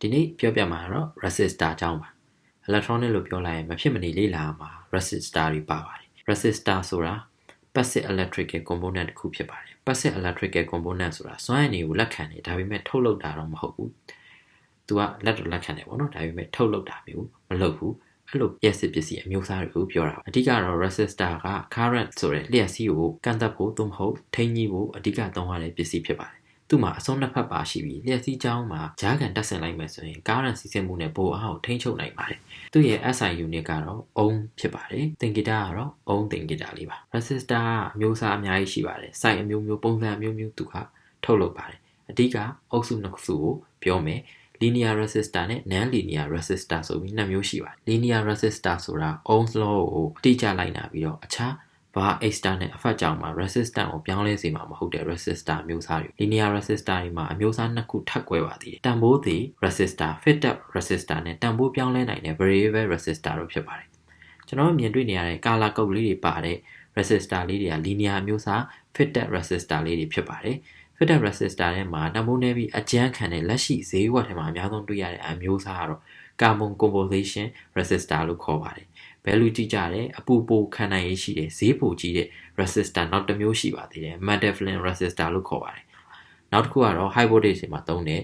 ဒီနေ့ပြောပြမှာတော့ resistor အကြောင်းပါ electronic လို့ပြောလိုက်ရင်မဖြစ်မနေလေ့လာမှာ resistor တွေပါပါတယ် resistor ဆိုတာ passive electrical component တစ်ခုဖြစ်ပါတယ် passive electrical component ဆိုတာစွမ်းအင်တွေကိုလက်ခံတယ်ဒါပေမဲ့ထုတ်လုပ်တာတော့မဟုတ်ဘူးသူကလက်တော့လက်ခံတယ်ပေါ့နော်ဒါပေမဲ့ထုတ်လုပ်တာမျိုးမလုပ်ဘူးအဲ့လိုပြည့်စစ်ပစ္စည်းအမျိုးအစားတွေကိုပြောတာအဓိကတော့ resistor က current ဆိုတဲ့လျှက်စီးကိုကန့်သက်ဖို့သို့မဟုတ်ထိန်းကြီးဖို့အဓိကသုံးရတဲ့ပစ္စည်းဖြစ်ပါတယ် သူ့မှာအဆုံးနှစ်ဖက်ပါရှိပြီးလျှက်စီးကြောင်းမှာဂျားကန်တက်ဆင်လိုက်မယ်ဆိုရင် current စီးဆင်းမှုနဲ့ပိုအားကိုထိန်းချုပ်နိုင်ပါတယ်သူ့ရဲ့ SI unit ကတော့ ohm ဖြစ်ပါတယ်သင်္ကေတကတော့ ohm သင်္ကေတလေးပါ resistor ကအမျိုးအစားအများကြီးရှိပါတယ် site အမျိုးမျိုးပုံစံအမျိုးမျိုးသူကထုတ်လုပ်ပါတယ်အဓိကအုပ်စုနှစ်ခုကိုပြောမယ် linear resistor နဲ့ non linear resistor ဆိုပြီးနှစ်မျိုးရှိပါတယ် linear resistor ဆိုတာ ohms law ကိုတိကျလိုက်နာပြီးတော့အခြား ဘာ extra နဲ့အဖက်ကြောင့်မှာ resistance ကိုပြောင်းလဲစေမှာမဟုတ်တဲ့ resistor မျိုးစားတွေ linear resistor တွေမှာအမျိုးအစားနှစ်ခုထပ်ကွဲပါသေးတယ်တန်ဖိုးသည် resistor fitted resistor နဲ့တန်ဖိုးပြောင်းလဲနိုင်တဲ့ variable resistor တို့ဖြစ်ပါတယ်ကျွန်တော်မြင်တွေ့နေရတဲ့ color code လေးတွေပါတဲ့ resistor လေးတွေက linear မျိုးစား fitted resistor လေးတွေဖြစ်ပါတယ် fitted resistor ထဲမှာတံမိုးနေပြီးအကျန်းခံတဲ့လက်ရှိဈေးဝယ်ထဲမှာအများဆုံးတွေ့ရတဲ့အမျိုးအစားကတော့ carbon composition resistor လို့ခေါ်ပါတယ်။ value ကြည့်ကြတယ်အပူပိုခံနိုင်ရရှိတဲ့ဈေးပိုကြီးတဲ့ resistor နောက်တစ်မျိုးရှိပါသေးတယ် metal flame resistor လို့ခေါ်ပါတယ်။နောက်တစ်ခုကတော့ high voltage တွေမှာသုံးတဲ့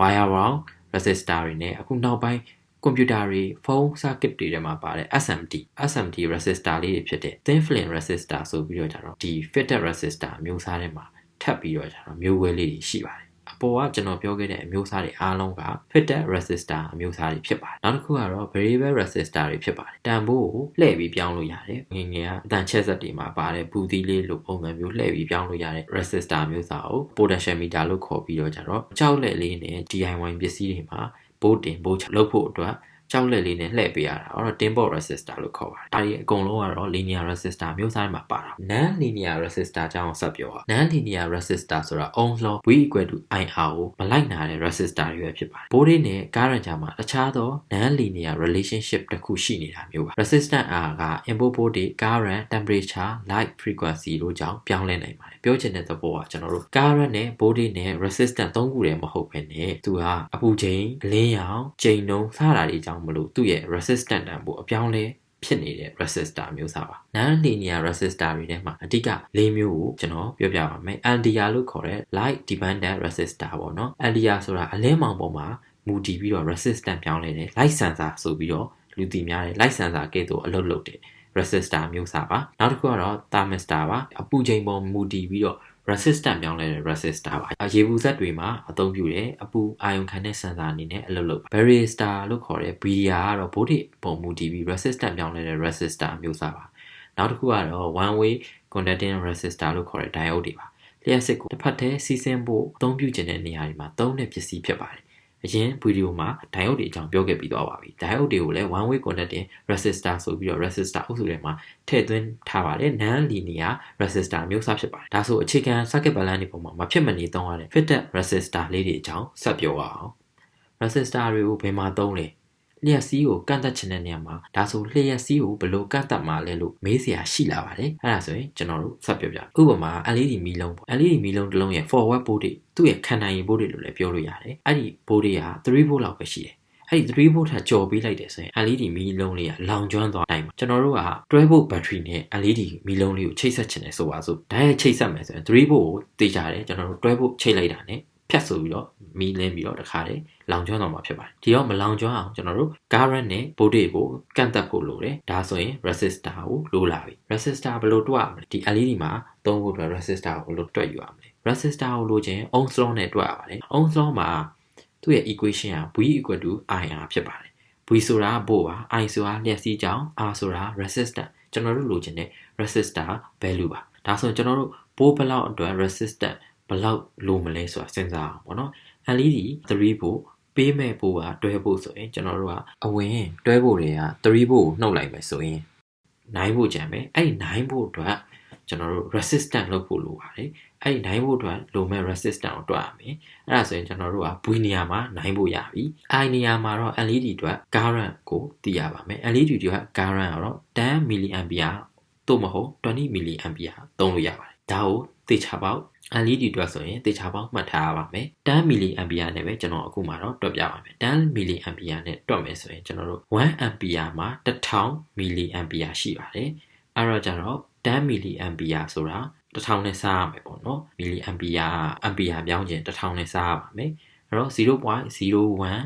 wire wound resistor တွေနဲ့အခုနောက်ပိုင်းကွန်ပျူတာတွေဖုန်း circuit တွေထဲမှာပါတဲ့ SMT SMT resistor လေးတွေဖြစ်တဲ့ thin film resistor ဆိုပြီးတော့ကြတော့ဒီ fitted resistor မျိုးစားထဲမှာထပ်ပြီးတော့ကျတော့မျိုးဝဲလေးတွေရှိပါတယ်အ ပေါ်ကကျွန်တော်ပြောခဲ့တဲ့အမျိုးအစားတွေအားလုံးက fitted resistor အမျိုးအစားတွေဖြစ်ပါတယ်နောက်တစ်ခုကတော့ variable resistor တွေဖြစ်ပါတယ်တန်ဖိုးကိုလှည့်ပြီးပြောင်းလို့ရတယ်ငငယ်ကအတန်ချက်ဆက်တွေမှာပါတဲ့ဘူးသီးလေးလိုပုံစံမျိုးလှည့်ပြီးပြောင်းလို့ရတဲ့ resistor မျိုးစားကို potentiometer လို့ခေါ်ပြီးတော့ကျတော့ကြောက်လက်လေးနဲ့ DIY ပစ္စည်းတွေမှာဘိုးတင်ဘိုးချလုပ်ဖို့အတွက် ကြောက်လက်လေးနဲ့လှည့်ပေးရတာအဲ့တော့ tin board resistor လို့ခေါ်ပါတယ်။ဒါတွေအကုန်လုံးကတော့ linear resistor မျိုးစားမှာပါတာ။ non linear resistor အကြောင်းဆက်ပြောပါ non linear resistor ဆိုတာ ohms law v equal to ir ကိုမလိုက်နာတဲ့ resistor တွေပဲဖြစ်ပါတယ်။ဘိုးတွေနဲ့ current ကြားမှာတခြားသော non linear relationship တစ်ခုရှိနေတာမျိုးပါ resistance r က input voltage current temperature light frequency တို့ကြောင့်ပြောင်းလဲနိုင်ပါတယ်။ပြောချင်တဲ့သဘောကကျွန်တော်တို့ current နဲ့ voltage နဲ့ resistance သုံးခုတည်းမဟုတ်ဘဲနဲ့သူဟာအပူချိန်အလင်းရောင်ချိန်နှုန်းစတာတွေကြောင့်မလို့သူ့ရဲ့ resistant တန်ဖိုးအပြောင်းလဲဖြစ်နေတဲ့ resistor မျိုးစားပါ non linear resistor တွေထဲမှာအဓိက၄မျိုးကိုကျွန်တော်ပြောပြပါမယ် LDR လို့ခေါ်တဲ့ light dependent resistor ပေါ့နော် LDR ဆိုတာအလင်းမောင်ပေါ်မှာမူတည်ပြီးတော့ resistant ပြောင်းလဲတယ် light sensor ဆိုပြီးတော့လူသိများတယ် light sensor ကဲ့သို့အလုပ်လုပ်တယ် resistor မျိုးစားပါနောက်တစ်ခုကတော့ thermistor ပါအပူချိန်ပေါ်မူတည်ပြီးတော့ resistant ပြောင်းလဲတဲ့ resistor ပါရေဘူးဆက်တွေမှာအသုံးပြုတယ်အပူအာရုံခံတဲ့ sensor အနေနဲ့အလုပ်လုပ် varistor လို့ခေါ်တဲ့ VDR ကတော့ voltage ပုံမူတည်ပြီး resistant ပြောင်းလဲတဲ့ resistor မျိုးစားပါနောက်တစ်ခုကတော့ one way conducting resistor လို့ခေါ်တဲ့ diode တွေပါလျှက်စစ်ကိုတစ်ဖက်တည်းစီးဆင်းဖို့အသုံးပြုခြင်းတဲ့နေရာတွေမှာသုံးတဲ့ပစ္စည်းဖြစ်ပါတယ် အရင်ဗီဒီယိုမှာ diode တွေအကြောင်းပြောခဲ့ပြီးသွားပါပြီ diode တွေကိုလည်း one way conducting resistor ဆိုပြီးတော့ resistor အုပ်စုထဲမှာထည့်သွင်းထားပါတယ် non linear resistor မျိုးစားဖြစ်ပါတယ်ဒါဆိုအခြေခံ circuit balance တွေပုံမှာမဖြစ်မနေသုံးရတဲ့ fitted resistor လေးတွေအကြောင်းဆက်ပြောပါအောင် resistor တွေကိုဘယ်မှာသုံးလဲ လျှက်စီးကိုကန့်သက်ချင်တဲ့နေရာမှာဒါဆိုလျှက်စီးကိုဘယ်လိုကန့်သက်မှာလဲလို့မေးစရာရှိလာပါတယ်အဲ့ဒါဆိုရင်ကျွန်တော်တို့ဆက်ပြောပြဥပမာ LED မီလုံးပေါ့ LED မီလုံးတစ်လုံးရဲ့ forward board တွေသူ့ရဲ့ခံနိုင်ရည် board တွေလို့လည်းပြောလို့ရတယ်အဲ့ဒီ board တွေက3 volt လောက်ပဲရှိတယ်အဲ့ဒီ3 volt ထက်ကျော်ပေးလိုက်တယ်ဆိုရင် LED မီးလုံးလေးကလောင်ကျွမ်းသွားတိုင်းမှာကျွန်တော်တို့က12 volt battery နဲ့ LED မီးလုံးလေးကိုချိတ်ဆက်ချင်တယ်ဆိုပါစို့ဒါရဲ့ချိတ်ဆက်မယ်ဆိုရင်3 volt ကိုတေချရတယ်ကျွန်တော်တို့12 volt ချိတ်လိုက်တာ ਨੇ ဖြတ်ဆိုပြီးတော့မီးလင်းပြီးတော့တခါတည်းလောင်ကျွမ်းသွားမှာဖြစ်ပါတယ်ဒီတော့မလောင်ကျွမ်းအောင်ကျွန်တော်တို့ current နဲ့ voltage ကိုကန့်သက်ဖို့လိုတယ်ဒါဆိုရင် resistor ကိုလိုလာပြီ resistor ဘယ်လိုတွက်ရမလဲဒီ LED မှာသုံးဖို့အတွက် resistor ကိုဘယ်လိုတွက်ယူရမလဲ resistor ကိုလိုချင် ohms law နဲ့တွက်ရပါတယ် ohms law မှာသူ့ရဲ့ equation က V equal to IR ဖြစ်ပါတယ် V ဆိုတာဘို့ပါ I ဆိုတာလျှက်စီးကြောင်း R ဆိုတာ resistor ကျွန်တော်တို့လိုချင်တဲ့ resistor value ပါဒါဆိုရင်ကျွန်တော်တို့ဘိုးဘလောက်အတွက် resistor ဘလောက်လိုမလဲဆိုတာစဉ်းစားအောင်ပေါ့နော် LED 3ဘို့ပေးမဲ့ဘို့ကတွဲဖို့ဆိုရင်ကျွန်တော်တို့ကအဝင်တွဲဖို့တွေက3ဘို့ကိုနှုတ်လိုက်မယ်ဆိုရင်9ဘို့ကျန်မယ်အဲ့ဒီ9ဘို့အတွက်ကျွန်တော်တို့ resistant လုပ်ဖို့လိုပါတယ်အဲ့ဒီ9ဘို့အတွက်လိုမဲ့ resistant ကိုတွက်ရမယ်အဲ့ဒါဆိုရင်ကျွန်တော်တို့က V နေရာမှာ9ဘို့ရပြီ I နေရာမှာတော့ LED အတွက် current ကိုသိရပါမယ် LED အတွက် current ကတော့10 mA သို့မဟုတ်20 mA သုံးလို့ရပါတယ်ဒါကို သေချာပေါက် LED အတွက်ဆိုရင်တေချာပေါင်းမှတ်ထားရပါမယ်10 mA နဲ့ပဲကျွန်တော်အခုမှတော့တွက်ပြပါမယ်10 mA နဲ့တွက်မယ်ဆိုရင်ကျွန်တော်တို့1 A မှာ1000 mA ရှိပါတယ်အဲ့တော့ကျတော့10 mA ဆိုတာ1000နဲ့စားရမယ်ပေါ့နော် mA အမ်ပီယာပြောင်းခြင်း1000နဲ့စားရပါမယ်အဲ့တော့0.01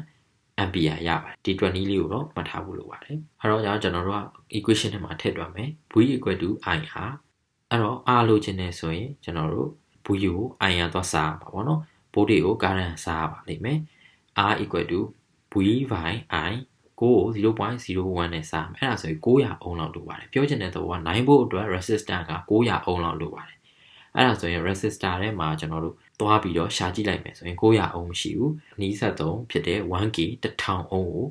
အမ်ပီယာရပါတယ်ဒီ20လေးကိုတော့မှတ်ထားဖို့လိုပါတယ်အဲ့တော့ကျွန်တော်တို့က equation ထဲမှာထည့်တွက်မယ် v equal to i ဟာ အဲ့တော့ r လိုချင်နေဆိုရင်ကျွန်တော်တို့ဘူးယူကို i ရသွားစားပါဘောနော်ဘိုးတွေကိုကာရန်စားပါလိမ့်မယ် r equal to v by i ကို0.01နဲ့စားမယ်အဲ့ဒါဆိုရင်900အုံလောက်လိုပါတယ်ပြောချင်တဲ့သဘောက9ဖို့အတွက် resistor က900အုံလောက်လိုပါတယ်အဲ့ဒါဆိုရင် resistor ထဲမှာကျွန်တော်တို့သွားပြီးတော့ရှာကြည့်လိုက်မယ်ဆိုရင်900အုံမရှိဘူးအနည်းဆက်သုံးဖြစ်တဲ့ 1k 1000အုံကို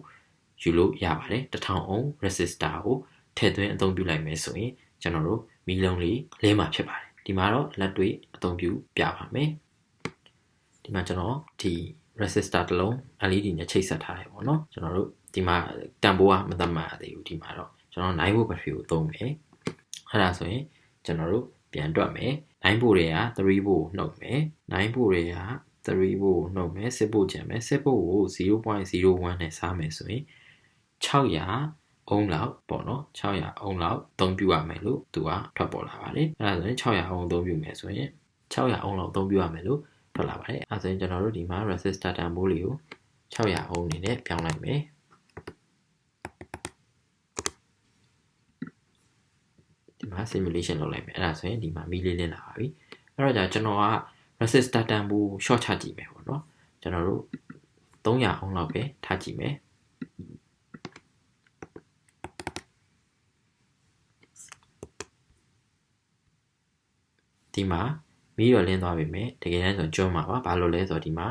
ယူလို့ရပါတယ်1000အုံ resistor ကိုထည့်သွင်းအသုံးပြုလိုက်မယ်ဆိုရင် ကျွန်တော်တို့မီလုံးလေးလဲမှာဖြစ်ပါတယ်ဒီမှာတော့လက်တွေ့အသုံးပြုပြပါမယ်ဒီမှာကျွန်တော်ဒီ resistor တစ်လုံး LED နဲ့ချိတ်ဆက်ထားတယ်ပေါ့နော်ကျွန်တော်တို့ဒီမှာတန်ဖိုးကမသတ်မှတ်ရသေးဘူးဒီမှာတော့ကျွန်တော်9 volt battery ကိုသုံးမယ်အဲ့ဒါဆိုရင်ကျွန်တော်တို့ပြန်တွက်မယ်9 volt တွေက3 volt နှုတ်မယ်9 volt တွေက3 volt နှုတ်မယ်10 volt ကျန်မယ်10 volt ကို0.01နဲ့စားမယ်ဆိုရင်600 အုံးလောက်ပေါ့နော်600အုံးလောက်အသုံးပြုရမယ်လို့သူကထွက်ပေါ်လာပါတယ်အဲဒါဆိုရင်600အုံးအသုံးပြုမယ်ဆိုရင်600အုံးလောက်အသုံးပြုရမယ်လို့ထွက်လာပါတယ်အဲဒါဆိုရင်ကျွန်တော်တို့ဒီမှာ resistor တန်ဖိုးလေးကို600အုံးအနေနဲ့ပြောင်းလိုက်မယ်ဒီမှာ simulation လုပ်လိုက်မယ်အဲ့ဒါဆိုရင်ဒီမှာမီးလေးလင်းလာပါပြီအဲ့တော့じゃကျွန်တော်က resistor တန်ဖိုး short ချကြည့်မယ်ပေါ့နော်ကျွန်တော်တို့300အုံးလောက်ပဲထားကြည့်မယ် ဒီမှာမီးတော့လင်းသွားပြီမယ်တကယ်တမ်းဆိုကျွန်းမှာပါဘာလို့လဲဆိုတော့ဒီမှာ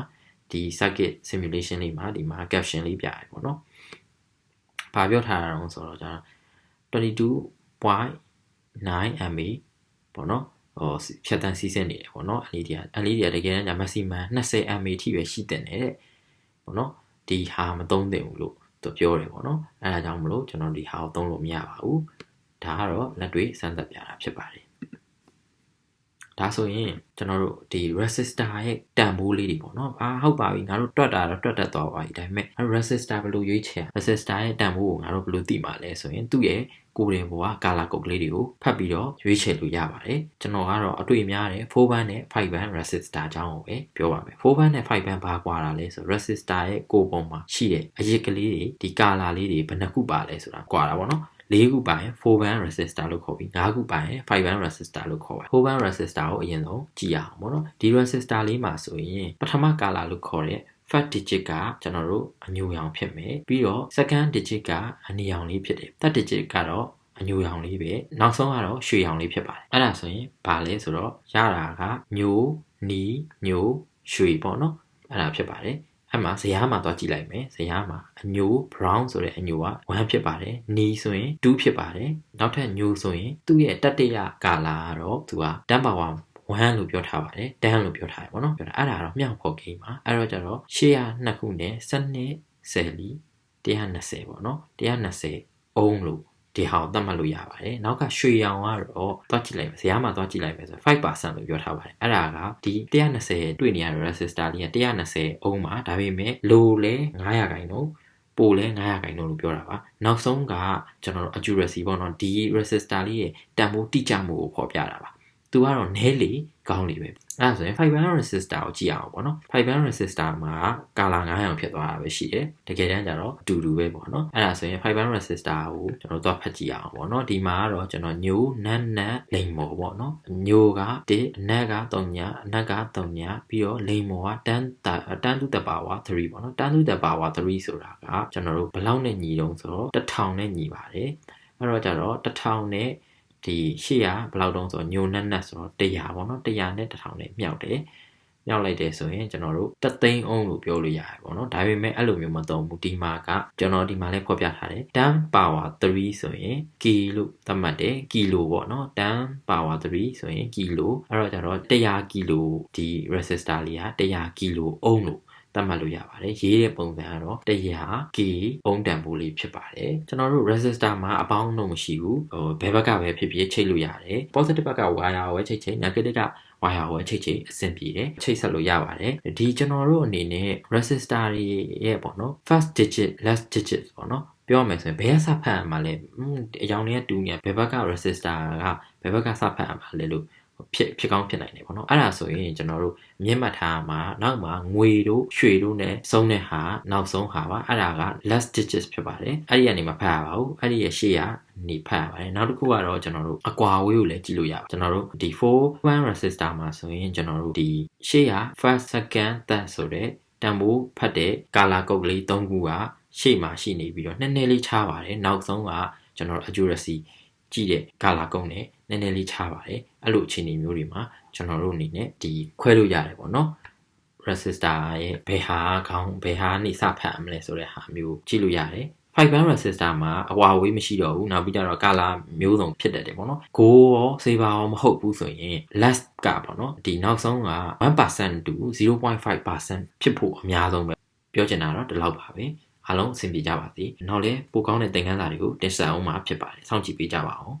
ဒီ circuit simulation လေးမှာဒီမှာ caption လေးပြရတယ်ပေါ့နော်ဘာပြောထားတာတော့ဆိုတော့ကျွန်တော်22.9 MA ပေါ့နော်ဟိုဖြတ်တန်းစီးဆင်းနေတယ်ပေါ့နော် LED က LED ကတကယ်တမ်း maximum 20 MA ထိပဲရှိတဲ့တဲ့ပေါ့နော်ဒီဟာမသုံးသင့်ဘူးလို့သူပြောတယ်ပေါ့နော်အဲဒါကြောင့်မလို့ကျွန်တော်ဒီဟာကိုသုံးလို့မရပါဘူးဒါကတော့လက်တွေ့စမ်းသပ်ပြတာဖြစ်ပါတယ် ဒါဆိုရင်ကျွန်တော်တို့ဒီ resistor ရဲ့တန်ဖိုးလေးတွေပေါ့နော်အာဟုတ်ပါပြီငါတို့တွက်တာတော့တွက်တတ်သွားပါပြီဒါပေမဲ့ resistor ဘယ်လိုရွေးချယ် resistor ရဲ့တန်ဖိုးကိုငါတို့ဘယ်လိုသိမှာလဲဆိုရင်သူ့ရဲ့ကိုယ်ရင်ဘောကကာလာကုတ်ကလေးတွေကိုဖတ်ပြီးတော့ရွေးချယ်လို့ရပါတယ်ကျွန်တော်ကတော့အတွေ့အများတယ်4ဘန်းနဲ့5ဘန်း resistor အကြောင်းကိုပဲပြောပါမယ်4ဘန်းနဲ့5ဘန်းဘာကွာတာလဲဆို resistor ရဲ့ကိုယ်ပုံမှာရှိတဲ့အရစ်ကလေးတွေဒီကာလာလေးတွေဘယ်နှခုပါလဲဆိုတာကွာတာပေါ့နော် ၄ခုပါရင်4 band resistor လို့ခေါ်ပြီး၅ခုပါရင်5 band resistor လို့ခေါ်ပါတယ်4 band resistor ကိုအရင်ဆုံးကြည့်ရအောင်ပေါ့နော်ဒီ resistor လေးမှာဆိုရင်ပထမကာလာလို့ခေါ်တဲ့ first digit ကကျွန်တော်တို့အညူရောင်ဖြစ်မယ်ပြီးတော့ second digit ကအနီရောင်လေးဖြစ်တယ် third digit ကတော့အညူရောင်လေးပဲနောက်ဆုံးကတော့ရွှေရောင်လေးဖြစ်ပါတယ်အဲ့ဒါဆိုရင်ဘာလဲဆိုတော့ရတာကညိုနီညိုရွှေပေါ့နော်အဲ့ဒါဖြစ်ပါတယ် အဲ့မှာဇရာမှာသွားကြည့်လိုက်မယ်ဇရာမှာအညို brown ဆိုတဲ့အညိုက1ဖြစ်ပါတယ်နီဆိုရင်2ဖြစ်ပါတယ်နောက်ထပ်ညိုဆိုရင်သူ့ရဲ့တတိယကာလာကတော့သူက10 power 1လို့ပြောထားပါတယ်တန်းလို့ပြောထားတယ်ပေါ့နော်ပြောတာအဲ့ဒါတော့မြောက်ဖို့ဂိမ်းပါအဲ့တော့ကျတော့ရှေ့ရနှစ်ခုနဲ့စနစ်ဆယ်လီ120ပေါ့နော်120အုံးလို့ ဒီဟာကိုသတ်မှတ်လို့ရပါတယ်နောက်ကရွှေရောင်ကတော့သွားကြည့်လိုက်မယ်ဇာတ်မှာသွားကြည့်လိုက်မယ်ဆို5%လို့ပြောထားပါတယ်အဲ့ဒါကဒီ120တွေ့နေရတဲ့ resistor လေးက120အုံးပါဒါပေမဲ့လိုလဲ900ခိုင်နှုန်းပိုလဲ900ခိုင်နှုန်းလို့ပြောတာပါနောက်ဆုံးကကျွန်တော်တို့ accuracy ပေါ့နော်ဒီ resistor လေးရဲ့တန်ဖိုးတိကျမှုကိုဖော်ပြတာပါ သူကတော့နဲလေကောင်းလေပဲအဲ့ဒါဆိုရင် fiber resistor ကိုကြည့်အောင်ပေါ့နော် fiber resistor မှာကာလာ900ဖြစ်သွားတာပဲရှိတယ်တကယ်တမ်းကျတော့အတူတူပဲပေါ့နော်အဲ့ဒါဆိုရင် fiber resistor ကိုကျွန်တော်တော့ဖတ်ကြည့်အောင်ပေါ့နော်ဒီမှာကတော့ကျွန်တော်ညိုနတ်နတ်လိမ်မော်ပေါ့နော်ညိုက1အနက်က3ညာအနက်က3ညာပြီးတော့လိမ်မော်ကတန်းတန်းတူတပါဝါ3ပေါ့နော်တန်းတူတပါဝါ3ဆိုတာကကျွန်တော်တို့ဘယ်လောက်နဲ့ညီတုံးဆိုတော့1000နဲ့ညီပါတယ်အဲ့တော့ကျတော့1000နဲ့ ဒီရှေ့ကဘယ်လောက်တုံးဆိုညိုနက်နက်ဆိုတော့100ပေါ့နော်100နဲ့1000နဲ့မြောက်တယ်မြောက်လိုက်တယ်ဆိုရင်ကျွန်တော်တို့တသိန်းအောင်လို့ပြောလို့ရတယ်ပေါ့နော်ဒါပေမဲ့အဲ့လိုမျိုးမသုံးဘူးဒီမှာကကျွန်တော်ဒီမှာလည်းဖော်ပြထားတယ်10 power 3ဆိုရင် k လို့သတ်မှတ်တယ်ကီလိုပေါ့နော်10 power 3ဆိုရင်ကီလိုအဲ့တော့ကျတော့100ကီလိုဒီ resistor လေးက100ကီလိုအောင်လို့ သတ်မှတ်လို့ရပါတယ်ရေးတဲ့ပုံစံကတော့ 100 k အုံတန်ဖိုးလေးဖြစ်ပါတယ်ကျွန်တော်တို့ resistor မှာအပေါင်းတော့မရှိဘူးဟိုဘယ်ဘက်ကပဲဖြစ်ဖြစ်ချိတ်လို့ရတယ် positive ဘက်က wire ကိုပဲချိတ်ချိတ် negative က wire ကိုအချိတ်ချိတ်အဆင်ပြေတယ်ချိတ်ဆက်လို့ရပါတယ်ဒီကျွန်တော်တို့အနေနဲ့ resistor တွေရဲ့ပေါ့နော် first digit last digit ပေါ့နော်ပြောမယ်ဆိုရင်ဘယ်ကစဖတ်ရမှာလဲအယောင်တွေကတူနေဘယ်ဘက်က resistor ကဘယ်ဘက်ကစဖတ်ရမှာလဲလို့ ဖြစ်ဖြစ်ကောင်းဖြစ်နိုင်တယ်ပေါ့နော်အဲ့ဒါဆိုရင်ကျွန်တော်တို့မြင့်မှတ်ထားမှာနောက်မှာငွေတို့ရွှေတို့ ਨੇ စုံတဲ့ဟာနောက်ဆုံးဟာပါအဲ့ဒါက last digits ဖြစ်ပါတယ်အဲ့ဒီကနေမဖတ်ရပါဘူးအဲ့ဒီရဲ့ရှေ့ကနေဖတ်ရပါတယ်နောက်တစ်ခုကတော့ကျွန်တော်တို့အကွာဝေးကိုလည်းကြည့်လို့ရပါကျွန်တော်တို့ဒီ4 one resistor မှာဆိုရင်ကျွန်တော်တို့ဒီရှေ့က first second third ဆိုတဲ့တန်ဖိုးဖတ်တဲ့ကာလာကုတ်ကလေး၃ခုကရှေ့မှာရှိနေပြီးတော့နည်းနည်းလေးခြားပါတယ်နောက်ဆုံးကကျွန်တော်တို့ accuracy ကြည့်တဲ့ကာလာကုန်းနဲ့ နည်းနည်းလေးခြားပါတယ်အဲ့လိုအခြေအနေမျိုးတွေမှာကျွန်တော်တို့အနေနဲ့ဒီခွဲလို့ရတယ်ပေါ့နော် resistor ရဲ့ဘယ်ဟာခေါင်းဘယ်ဟာနေစဖတ်အမလဲဆိုတဲ့ဟာမျိုးကြည့်လို့ရတယ်5 band resistor မှာအဝါဝေးမရှိတော့ဘူးနောက်ပြီးတော့ color မျိုးစုံဖြစ်တတ်တယ်ပေါ့နော် go ရော saver ရောမဟုတ်ဘူးဆိုရင် less ကပေါ့နော်ဒီနောက်ဆုံးက1% to 0.5%ဖြစ်ဖို့အများဆုံးပဲပြောချင်တာတော့ဒီလောက်ပါပဲအားလုံးအဆင်ပြေကြပါစေနောက်လည်းပိုကောင်းတဲ့သင်ခန်းစာတွေကိုတင်ဆက်အောင်မှာဖြစ်ပါတယ်စောင့်ကြည့်ပေးကြပါအောင်